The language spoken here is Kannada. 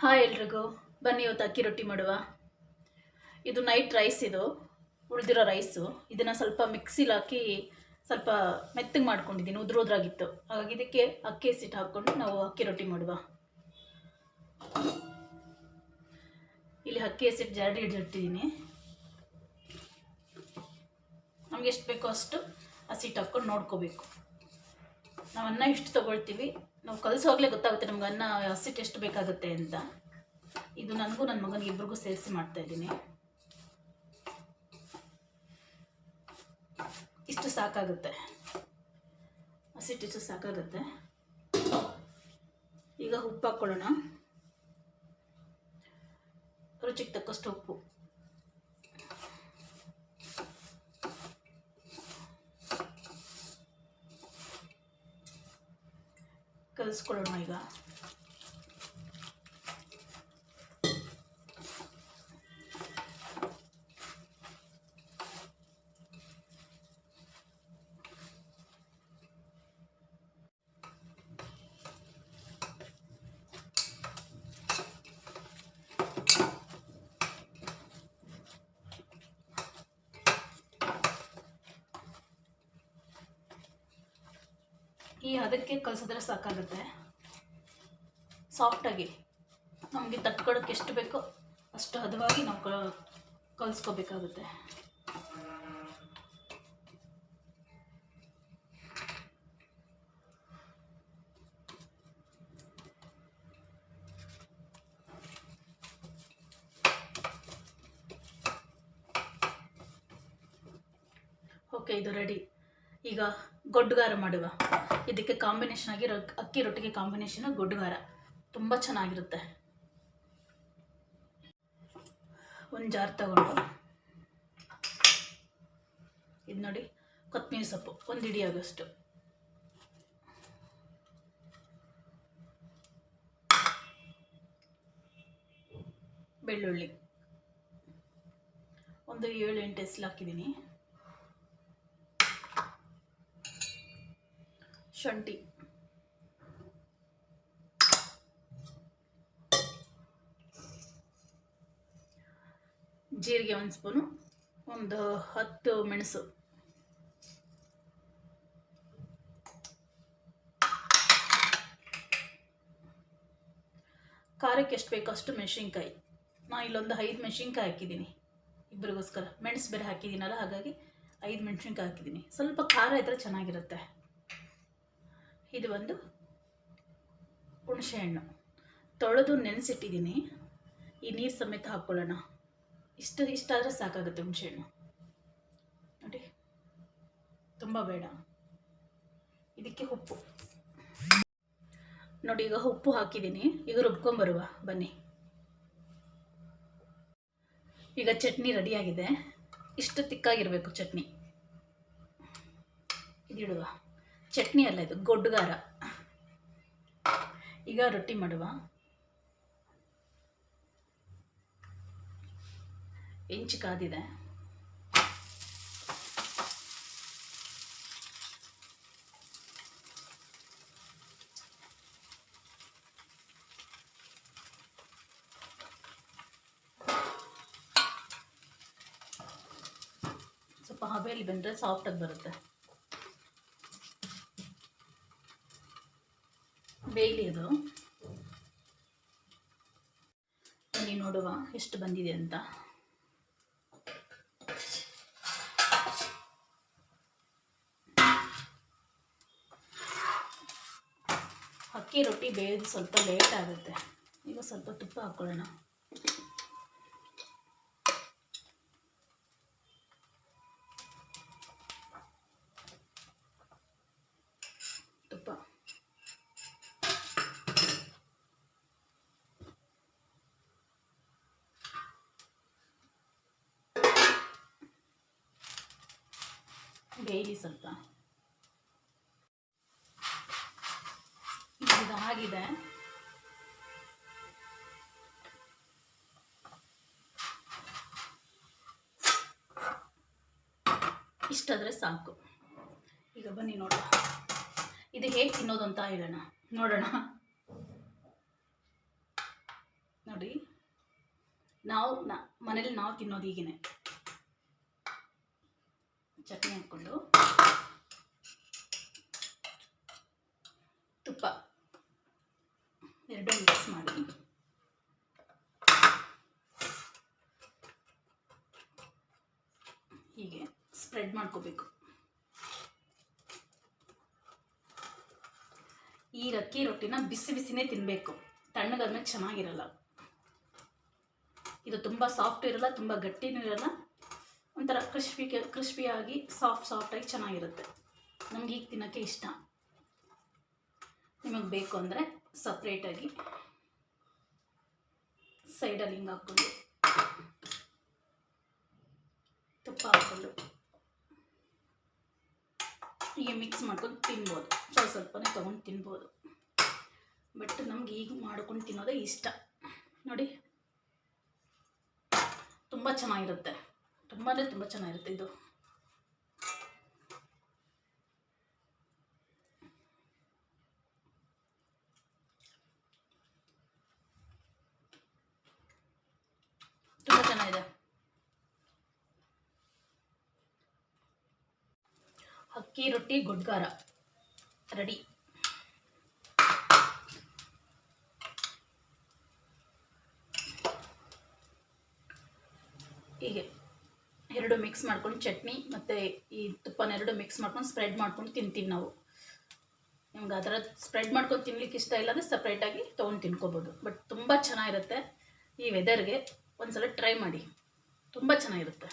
ಹಾಯ್ ಎಲ್ರಿಗೂ. ಬನ್ನಿ ಇವತ್ತು ಅಕ್ಕಿ ರೊಟ್ಟಿ ಮಾಡುವ. ಇದು ನೈಟ್ ರೈಸ್ ಇದು. ಉಳಿದಿರೋ ರೈಸು ಇದನ್ನು ಸ್ವಲ್ಪ ಮಿಕ್ಸಿಲಿ ಹಾಕಿ ಸ್ವಲ್ಪ ಮೆತ್ತಗೆ ಮಾಡ್ಕೊಂಡಿದ್ದೀನಿ, ಉದ್ರೋದ್ರಾಗಿತ್ತು. ಹಾಗಾಗಿ ಇದಕ್ಕೆ ಅಕ್ಕಿ ಸಿಟ್ಟು ಹಾಕ್ಕೊಂಡು ನಾವು ಅಕ್ಕಿ ರೊಟ್ಟಿ ಮಾಡುವ. ಇಲ್ಲಿ ಅಕ್ಕಿ ಸಿಟ್ಟು ಜರಡಿ ಹಿಡಿದಿಟ್ಟಿದ್ದೀನಿ ನಮಗೆ ಎಷ್ಟು ಬೇಕೋ ಅಷ್ಟು ಹಸಿಟ್ಟು ಹಾಕ್ಕೊಂಡು ನೋಡ್ಕೋಬೇಕು. ನಾವು ಅನ್ನ ಇಷ್ಟು ತೊಗೊಳ್ತೀವಿ. ನಾವು ಕಲಸೋಗ್ಲೇ ಗೊತ್ತಾಗುತ್ತೆ ನಮ್ಗೆ ಅನ್ನ ಹಸಿಟ್ಟು ಎಷ್ಟು ಬೇಕಾಗುತ್ತೆ ಅಂತ. ಇದು ನನಗೂ ನನ್ನ ಮಗನಿಗೆ ಇಬ್ರಿಗೂ ಸೇರಿಸಿ ಮಾಡ್ತಾ ಇದ್ದೀನಿ. ಇಷ್ಟು ಸಾಕಾಗುತ್ತೆ. ಹಸಿಟ್ಟು ಇಷ್ಟು ಸಾಕಾಗುತ್ತೆ. ಈಗ ಉಪ್ಪು ಹಾಕ್ಕೊಳ್ಳೋಣ ರುಚಿಗೆ ತಕ್ಕಷ್ಟು ಉಪ್ಪು. ಕಲಿಸ್ಕೊಳ್ಳೋಣ ಈಗ ಈ ಅದಕ್ಕೆ ಕಲಸಿದ್ರೆ ಸಾಕಾಗುತ್ತೆ. ಸಾಫ್ಟಾಗಿ ನಮಗೆ ತಟ್ಕೊಳಕ್ಕೆ ಎಷ್ಟು ಬೇಕೋ ಅಷ್ಟು ಹದವಾಗಿ ನಾವು ಕಲಿಸ್ಕೋಬೇಕಾಗುತ್ತೆ. ಓಕೆ ಇದು ರೆಡಿ ಈಗ ಗೊಡ್ಡುಗಾರ ಮಾಡುವ. ಇದಕ್ಕೆ ಕಾಂಬಿನೇಷನ್ ಆಗಿ ಅಕ್ಕಿ ರೊಟ್ಟಿಗೆ ಕಾಂಬಿನೇಷನ್ ಗೊಡ್ಡುಗಾರ ತುಂಬ ಚೆನ್ನಾಗಿರುತ್ತೆ. ಒಂದು ಜಾರ್ ತಗೊಂಡು. ಇದು ನೋಡಿ ಕೊತ್ತಂಬರಿ ಸೊಪ್ಪು. ಒಂದು ಇಡಿ ಆಗೋಷ್ಟು. ಬೆಳ್ಳುಳ್ಳಿ. ಒಂದು ಏಳು ಎಂಟು ಎಸ್ಲು ಹಾಕಿದ್ದೀನಿ. ಶುಂಠಿ. ಜೀರಿಗೆ ಒಂದು ಸ್ಪೂನು, ಒಂದು ಹತ್ತು ಮೆಣಸು. ಖಾರಕ್ಕೆ ಎಷ್ಟು ಬೇಕೋ ಅಷ್ಟು ಮೆಣಸಿನ್ಕಾಯಿ. ನಾನು ಇಲ್ಲೊಂದು ಐದು ಮೆಣಸಿನ್ಕಾಯಿ ಹಾಕಿದ್ದೀನಿ ಇಬ್ಬರಿಗೋಸ್ಕರ ಮೆಣಸು ಬೇರೆ ಹಾಕಿದ್ದೀನಲ್ಲ, ಹಾಗಾಗಿ ಐದು ಮೆಣಸಿನ್ಕಾಯಿ ಹಾಕಿದ್ದೀನಿ. ಸ್ವಲ್ಪ ಖಾರ ಇದ್ದರೆ ಚೆನ್ನಾಗಿರುತ್ತೆ. ಇದು ಒಂದು ಹುಣಸೆಹಣ್ಣು ತೊಳೆದು ನೆನೆಸಿಟ್ಟಿದ್ದೀನಿ. ಈ ನೀರು ಸಮೇತ ಹಾಕ್ಕೊಳ್ಳೋಣ ಇಷ್ಟು ಇಷ್ಟಾದರೆ ಸಾಕಾಗುತ್ತೆ ಹುಣಸೆಹಣ್ಣು ನೋಡಿ, ತುಂಬ ಬೇಡ. ಇದಕ್ಕೆ ಉಪ್ಪು. ನೋಡಿ, ಈಗ ಉಪ್ಪು ಹಾಕಿದ್ದೀನಿ. ಈಗ ರುಬ್ಕೊಂಬರುವ. ಬನ್ನಿ. ಈಗ ಚಟ್ನಿ ರೆಡಿಯಾಗಿದೆ. ಇಷ್ಟು ತಿಕ್ಕಾಗಿರಬೇಕು ಚಟ್ನಿ. ಇದಿಡುವ. ಚಟ್ನಿ ಅಲ್ಲ ಇದು ಗೊಡ್ಡುಗಾರ ಈಗ ರೊಟ್ಟಿ ಮಾಡುವ. ಇಂಚು ಕಾದಿದೆ. ಸ್ವಲ್ಪ ಹಬೆಯಲ್ಲಿ ಬಂದರೆ ಸಾಫ್ಟಾಗಿ ಬರುತ್ತೆ. ಬೇಯಲಿ ಅದು. ಬನ್ನಿ ನೋಡುವ ಎಷ್ಟು ಬಂದಿದೆ ಅಂತ. ಅಕ್ಕಿ ರೊಟ್ಟಿ ಬೇಯೋದು ಸ್ವಲ್ಪ ಲೇಟ್ ಆಗುತ್ತೆ. ಈಗ ಸ್ವಲ್ಪ ತುಪ್ಪ ಹಾಕ್ಕೊಳ್ಳೋಣ ತುಪ್ಪ ಬೇಯಲಿ ಸ್ವಲ್ಪ ಇದು ಆಗಿದೆ ಇಷ್ಟಾದರೆ ಸಾಕು. ಈಗ ಬನ್ನಿ ನೋಡೋಣ. ಇದು ಹೇಗೆ ತಿನ್ನೋದು ಅಂತ ಹೇಳೋಣ. ನೋಡೋಣ. ನೋಡಿ. ನಾವು ಮನೇಲಿ ನಾವು ತಿನ್ನೋದು ಹೀಗೇನೆ. ಚಟ್ನಿ ಹಾಕ್ಕೊಂಡು. ತುಪ್ಪ. ಎರಡು ಮಿಕ್ಸ್ ಮಾಡಿ. ಹೀಗೆ ಸ್ಪ್ರೆಡ್ ಮಾಡ್ಕೋಬೇಕು. ಈ ಅಕ್ಕಿ ರೊಟ್ಟಿನ ಬಿಸಿ ಬಿಸಿನೇ ತಿನ್ನಬೇಕು ತಣ್ಣಗಾದ್ಮೇಲೆ ಚೆನ್ನಾಗಿರಲ್ಲ. ಇದು ತುಂಬ ಸಾಫ್ಟ್ ಇರಲ್ಲ, ತುಂಬ ಗಟ್ಟಿನೂ ಇರಲ್ಲ. ಒಂಥರ ಕ್ರಿಸ್ಪಿ ಕ್ರಿಸ್ಪಿಯಾಗಿ ಸಾಫ್ಟ್ ಸಾಫ್ಟಾಗಿ ಚೆನ್ನಾಗಿರುತ್ತೆ. ನಮ್ಗೆ ಈಗ ತಿನ್ನೋಕ್ಕೆ ಇಷ್ಟ. ನಿಮಗೆ ಬೇಕು ಅಂದರೆ ಸಪ್ರೇಟಾಗಿ ಸೈಡಲ್ಲಿ ಹಿಂಗೆ ಹಾಕ್ಕೊಂಡು ತುಪ್ಪ ಹಾಕ್ಕೊಂಡು ಹೀಗೆ ಮಿಕ್ಸ್ ಮಾಡ್ಕೊಂಡು ತಿನ್ಬೋದು. ಸ್ವಲ್ಪ ಸ್ವಲ್ಪನೇ ತೊಗೊಂಡು ತಿನ್ಬೋದು. ಬಟ್ ನಮ್ಗೆ ಈಗ ಮಾಡ್ಕೊಂಡು ತಿನ್ನೋದೇ ಇಷ್ಟ. ನೋಡಿ, ತುಂಬ ಚೆನ್ನಾಗಿರುತ್ತೆ. ತುಂಬ ಅಂದರೆ ತುಂಬ ಚೆನ್ನಾಗಿರುತ್ತೆ ಇದು. ತುಂಬ ಚೆನ್ನಾಗಿದೆ. ಅಕ್ಕಿ ರೊಟ್ಟಿ ಗುಡ್ಗಾರ ರೆಡಿ. ಹೀಗೆ. ಎರಡು ಮಿಕ್ಸ್ ಮಾಡ್ಕೊಂಡು ಚಟ್ನಿ ಮತ್ತು ಈ ತುಪ್ಪನ ಎರಡು ಮಿಕ್ಸ್ ಮಾಡ್ಕೊಂಡು ಸ್ಪ್ರೆಡ್ ಮಾಡ್ಕೊಂಡು ತಿಂತೀವಿ ನಾವು. ನಿಮ್ಗೆ ಆ ಥರ ಸ್ಪ್ರೆಡ್ ಮಾಡ್ಕೊಂಡು ತಿನ್ಲಿಕ್ಕೆ ಇಷ್ಟ ಇಲ್ಲ ಅಂದರೆ ಸಪ್ರೇಟಾಗಿ ತೊಗೊಂಡು ತಿನ್ಕೋಬೋದು. ಬಟ್ ತುಂಬ ಚೆನ್ನಾಗಿರುತ್ತೆ ಈ ವೆದರ್ಗೆ ಒಂದ್ಸಲ ಟ್ರೈ ಮಾಡಿ. ತುಂಬ ಚೆನ್ನಾಗಿರುತ್ತೆ.